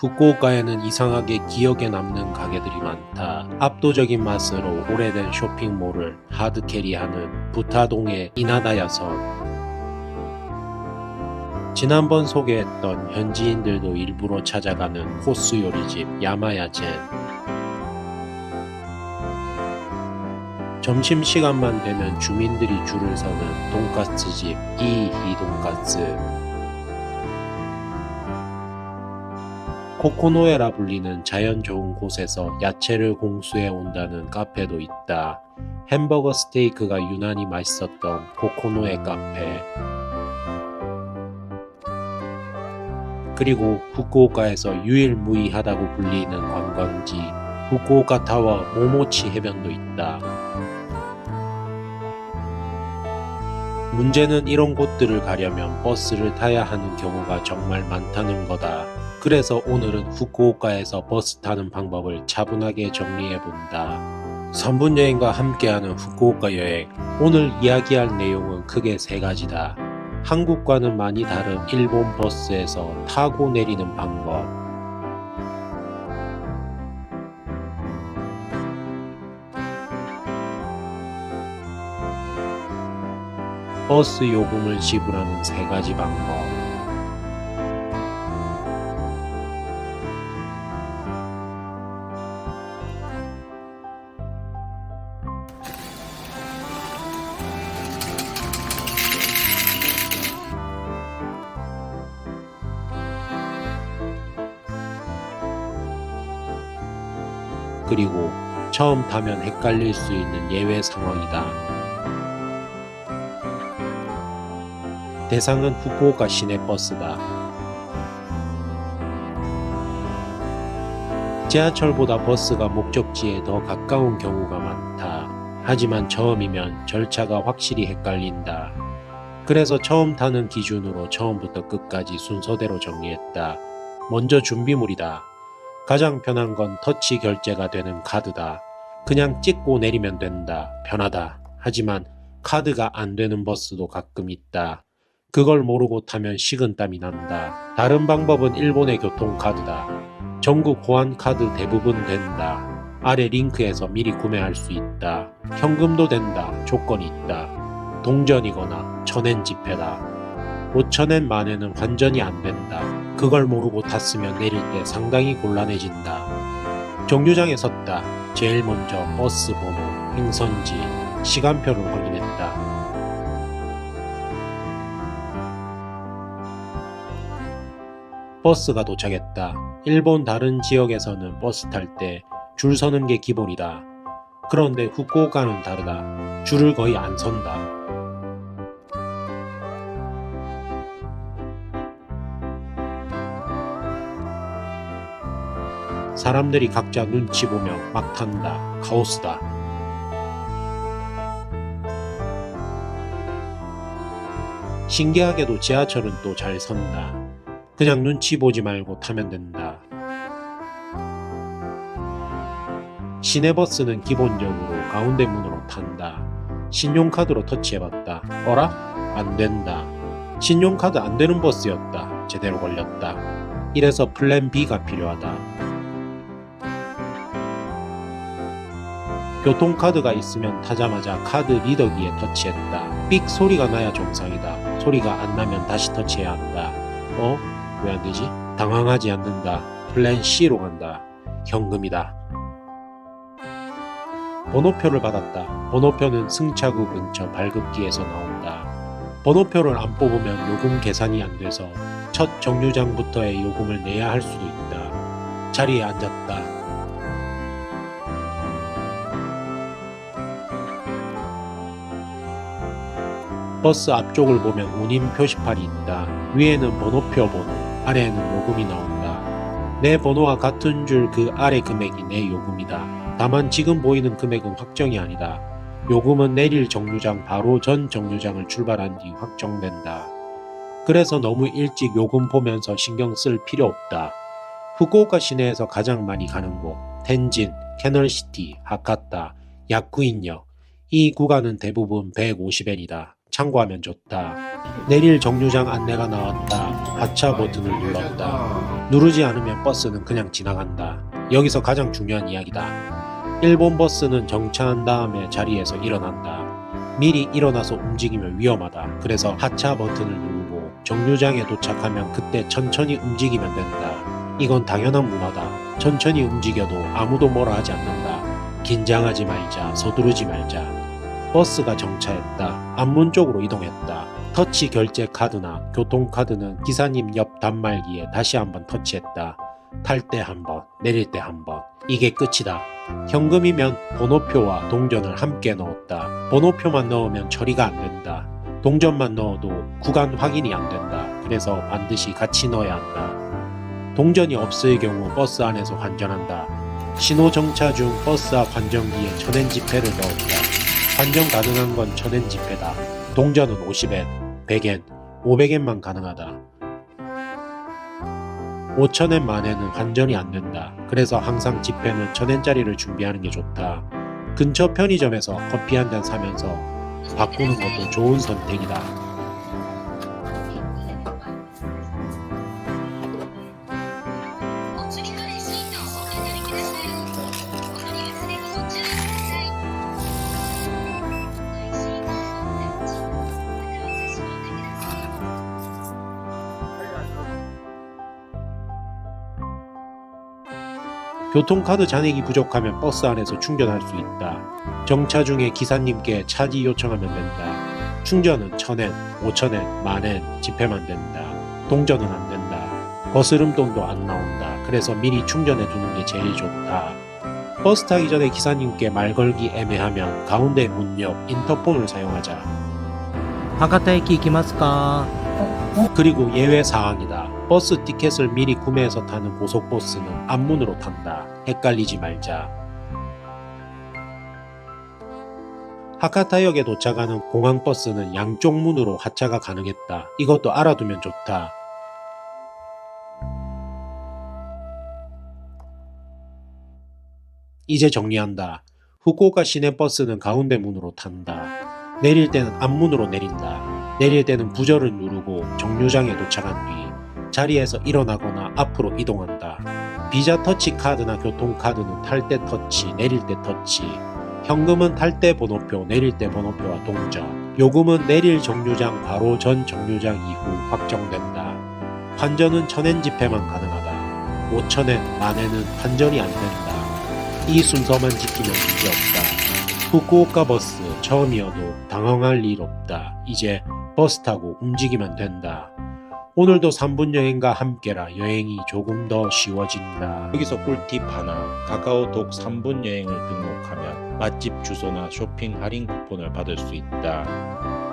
후쿠오카에는 이상하게 기억에 남는 가게들이 많다. 압도적인 맛으로 오래된 쇼핑몰을 하드캐리하는 부타동의 이나다야선. 지난번 소개했던 현지인들도 일부러 찾아가는 코스 요리집 야마야젠. 점심시간만 되면 주민들이 줄을 서는 돈가스집 이이 돈가스. 코코노에라 불리는 자연 좋은 곳에서 야채를 공수해 온다는 카페도 있다. 햄버거 스테이크가 유난히 맛있었던 코코노에 카페. 그리고 후쿠오카에서 유일무이하다고 불리는 관광지 후쿠오카 타워 모모치 해변도 있다. 문제는 이런 곳들을 가려면 버스를 타야 하는 경우가 정말 많다는 거다. 그래서 오늘은 후쿠오카에서 버스 타는 방법을 차분하게 정리해 본다. 3분 여행과 함께하는 후쿠오카 여행. 오늘 이야기할 내용은 크게 세 가지다. 한국과는 많이 다른 일본 버스에서 타고 내리는 방법. 버스 요금을 지불하는 세 가지 방법. 그리고 처음 타면 헷갈릴 수 있는 예외 상황이다. 대상은 후쿠오카 시내버스다. 지하철보다 버스가 목적지에 더 가까운 경우가 많다. 하지만 처음이면 절차가 확실히 헷갈린다. 그래서 처음 타는 기준으로 처음부터 끝까지 순서대로 정리했다. 먼저 준비물이다. 가장 편한 건 터치 결제가 되는 카드다. 그냥 찍고 내리면 된다. 편하다. 하지만 카드가 안 되는 버스도 가끔 있다. 그걸 모르고 타면 식은땀이 난다. 다른 방법은 일본의 교통카드다. 전국 호환카드 대부분 된다. 아래 링크에서 미리 구매할 수 있다. 현금도 된다. 조건이 있다. 동전이거나 천엔 지폐다. 5천엔 만에는 환전이 안 된다. 그걸 모르고 탔으면 내릴 때 상당히 곤란해진다. 정류장에 섰다. 제일 먼저 버스 번호, 행선지, 시간표를 확인했다. 버스가 도착했다. 일본 다른 지역에서는 버스 탈 때 줄 서는 게 기본이다. 그런데 후쿠오카는 다르다. 줄을 거의 안 선다. 사람들이 각자 눈치 보며 막 탄다. 카오스다. 신기하게도 지하철은 또 잘 선다. 그냥 눈치 보지 말고 타면 된다. 시내버스는 기본적으로 가운데 문으로 탄다. 신용카드로 터치해봤다. 어라? 안 된다. 신용카드 안 되는 버스였다. 제대로 걸렸다. 이래서 플랜 B가 필요하다. 교통카드가 있으면 타자마자 카드 리더기에 터치했다. 삑 소리가 나야 정상이다. 소리가 안 나면 다시 터치해야 한다. 어? 왜 안 되지? 당황하지 않는다. 플랜 C로 간다. 현금이다. 번호표를 받았다. 번호표는 승차구 근처 발급기에서 나온다. 번호표를 안 뽑으면 요금 계산이 안 돼서 첫 정류장부터의 요금을 내야 할 수도 있다. 자리에 앉았다. 버스 앞쪽을 보면 운임 표시판이 있다. 위에는 번호표 번호, 아래에는 요금이 나온다. 내 번호와 같은 줄 그 아래 금액이 내 요금이다. 다만 지금 보이는 금액은 확정이 아니다. 요금은 내릴 정류장 바로 전 정류장을 출발한 뒤 확정된다. 그래서 너무 일찍 요금 보면서 신경 쓸 필요 없다. 후쿠오카 시내에서 가장 많이 가는 곳, 텐진, 캐널시티, 하카타, 야쿠인역. 이 구간은 대부분 150엔이다. 참고하면 좋다. 내릴 정류장 안내가 나왔다. 하차 버튼을 눌렀다. 누르지 않으면 버스는 그냥 지나간다. 여기서 가장 중요한 이야기다. 일본 버스는 정차한 다음에 자리에서 일어난다. 미리 일어나서 움직이면 위험하다. 그래서 하차 버튼을 누르고 정류장에 도착하면 그때 천천히 움직이면 된다. 이건 당연한 문화다. 천천히 움직여도 아무도 뭐라 하지 않는다. 긴장하지 말자, 서두르지 말자. 버스가 정차했다. 앞문 쪽으로 이동했다. 터치 결제 카드나 교통카드는 기사님 옆 단말기에 다시 한번 터치했다. 탈 때 한 번, 내릴 때 한 번. 이게 끝이다. 현금이면 번호표와 동전을 함께 넣었다. 번호표만 넣으면 처리가 안 된다. 동전만 넣어도 구간 확인이 안 된다. 그래서 반드시 같이 넣어야 한다. 동전이 없을 경우 버스 안에서 환전한다. 신호 정차 중 버스 앞 환전기에 천엔 지폐를 넣었다. 환전 가능한 건 천엔 지폐다. 동전은 50엔, 100엔, 500엔만 가능하다. 5천엔 만에는 환전이 안 된다. 그래서 항상 지폐는 천엔짜리를 준비하는 게 좋다. 근처 편의점에서 커피 한 잔 사면서 바꾸는 것도 좋은 선택이다. 교통카드 잔액이 부족하면 버스 안에서 충전할 수 있다. 정차 중에 기사님께 차지 요청하면 된다. 충전은 천엔, 오천엔, 만엔 지폐만 된다. 동전은 안 된다. 거스름 돈도 안 나온다. 그래서 미리 충전해 두는 게 제일 좋다. 버스 타기 전에 기사님께 말 걸기 애매하면 가운데 문역 인터폰을 사용하자. 하카타에키 기마스카 그리고 예외 사항이다. 버스 티켓을 미리 구매해서 타는 고속버스는 앞문으로 탄다. 헷갈리지 말자. 하카타역에 도착하는 공항버스는 양쪽 문으로 하차가 가능했다. 이것도 알아두면 좋다. 이제 정리한다. 후쿠오카 시내 버스는 가운데 문으로 탄다. 내릴 때는 앞문으로 내린다. 내릴 때는 부저를 누르고 정류장에 도착한 뒤 자리에서 일어나거나 앞으로 이동한다. 비자 터치 카드나 교통카드는 탈 때 터치, 내릴 때 터치. 현금은 탈 때 번호표, 내릴 때 번호표와 동전. 요금은 내릴 정류장 바로 전 정류장 이후 확정된다. 환전은 천엔 지폐만 가능하다. 5천엔, 만엔은 환전이 안 된다. 이 순서만 지키면 문제 없다. 후쿠오카 버스 처음이어도 당황할 일 없다. 이제 버스 타고 움직이면 된다. 오늘도 3분 여행과 함께라 여행이 조금 더 쉬워진다. 여기서 꿀팁 하나 카카오톡 3분 여행을 등록하면 맛집 주소나 쇼핑 할인 쿠폰을 받을 수 있다.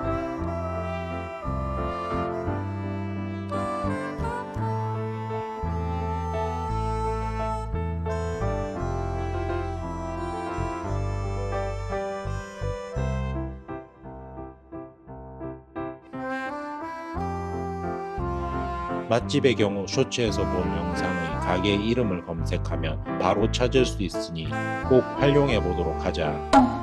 맛집의 경우 쇼츠에서 본 영상의 가게 이름을 검색하면 바로 찾을 수 있으니 꼭 활용해 보도록 하자.